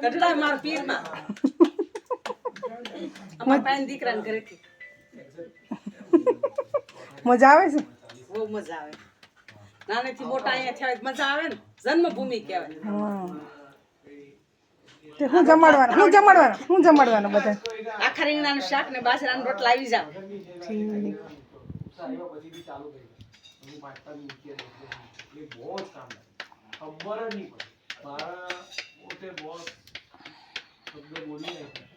ગઢડા માર પીરમાં. અમારા પાસે દીકરાને ઘરેથી મજા આવે છે? બહુ મજા આવે. નાનેથી મોટા અહીંયા થયા હોય મજા આવે ને? જન્મભૂમિ કહેવાય. તે હું જમાડવાનું? હું જમાડવાનું? હું જમાડવાનું બધા? આખા રીંગણાનું શાક ને બાજરાના રોટલા આવી જાવ. ઠીક. કરી મારા પોતે બોસ શબ્દ બોલી નાખ્યા.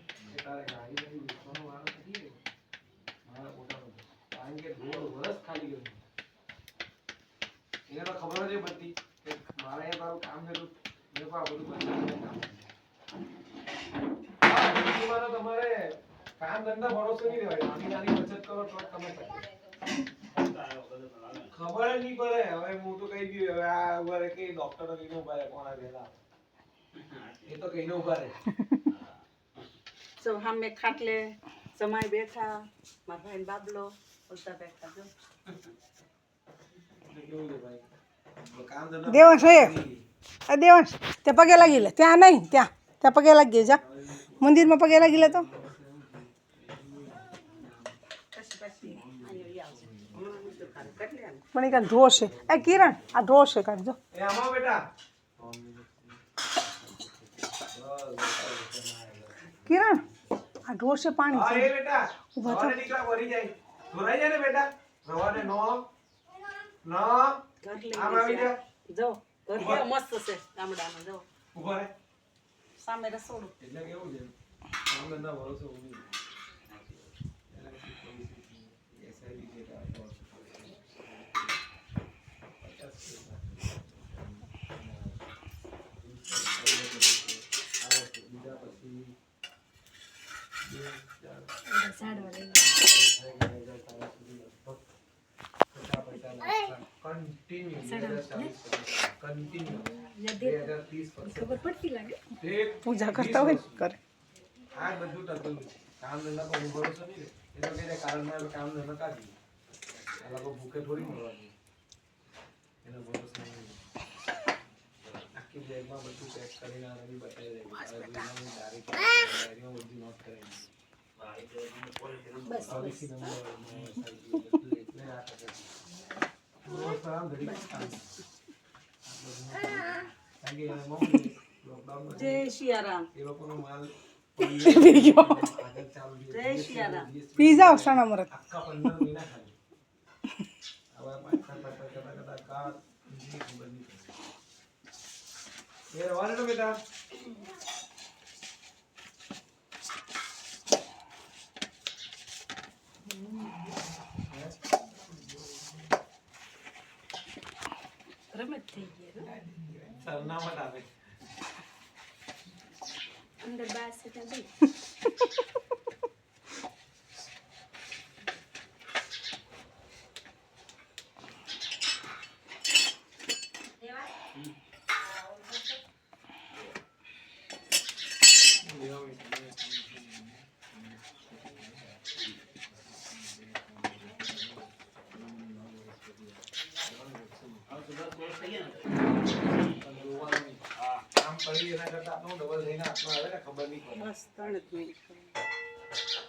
તારે ગાડી બધી વેચવાનો વારો નથી આવ્યો. મારા પોતાનો. કારણ કે દોઢ વર્ષ ખાલી ગયું એને તો ખબર જ પડતી કે મારે અહીંયા તારું કામ કર્યું મેં પણ બધું બતાવીને કામ તમારે કામ ધંધા ભરોસો નહીં રહેવાય નાની નાની બચત કરો તો તમે ખબર જ નહીં પડે. હવે હું તો કહી દઉં, હવે આ ઊભા કે ડોક્ટરો ઊભા રહે કોણ આ એ તો કહીને ઉભા રહે તો સામે ખાટલે જમાઈ બેઠા મારા ભાઈ બાબલો બોલતા બેઠા જો એટલે કેવું છે ભાઈ કામ ધંધા દેવાંશ એ આ દેવાંશ ત્યાં પગે લાગી લે ત્યાં નહીં ત્યાં ત્યાં પગે લાગી જા મંદિરમાં પગે લાગી લે તો પછી પછી અહીંયા આવશે હમણાં નથી ખાલી કેટલી આને? પણ એ કાંઈ ઢોર છે એ કિરણ આ ઢોર છે કાંઈ જો એ આમાં બેટા કિરણ આ ઢોર છે પાણી હા એ બેટા. ઊભા થા. નીકળા ભરી જાય. ધોરાઈ જાય ને બેટા? રવાને નો નો ઘર લઈ આમ આવી જા. જો ઘર કે મસ્ત છે ગામડાનો જો. ઊભા રહે. સામે રસોડું. એટલે કેવું છે? કામ ના ભરોસો ઊભી પૂજા કરતા હોય ને કરે આ બધું ટકેલું છે કામ ધંધા પર હું ભરોસો નહીં રહે એ તો કહે કારણમાં હવે કામ ધંધા કાઢી આ લોકો ભૂખે થોડી મળવાની એનો ભરોસો નહીં આખી બેગમાં બધું પેક કરીને આ રવિ બતાવી દે તારીખ ડાયરીમાં બધી નોટ કરાવી પોલિસી નંબર બધું એટલે આ ટકે રોજ કામ ઘડી કામ કારણ કે એમાં લોકડાઉનમાં જય શિયારામ એ લોકોનો માલ પી ગયો આગળ ચાલુ છે. જય શિયારામ પી જાઓ સાણા મરત આખા રમત થઈ ગયા સરનામત આપે અંદર બાર સીટા એના કરતા આપણું ડબલ થઈને હાથમાં આવે ને ખબર નહીં પડે. બસ ત્રણ જ મિનિટ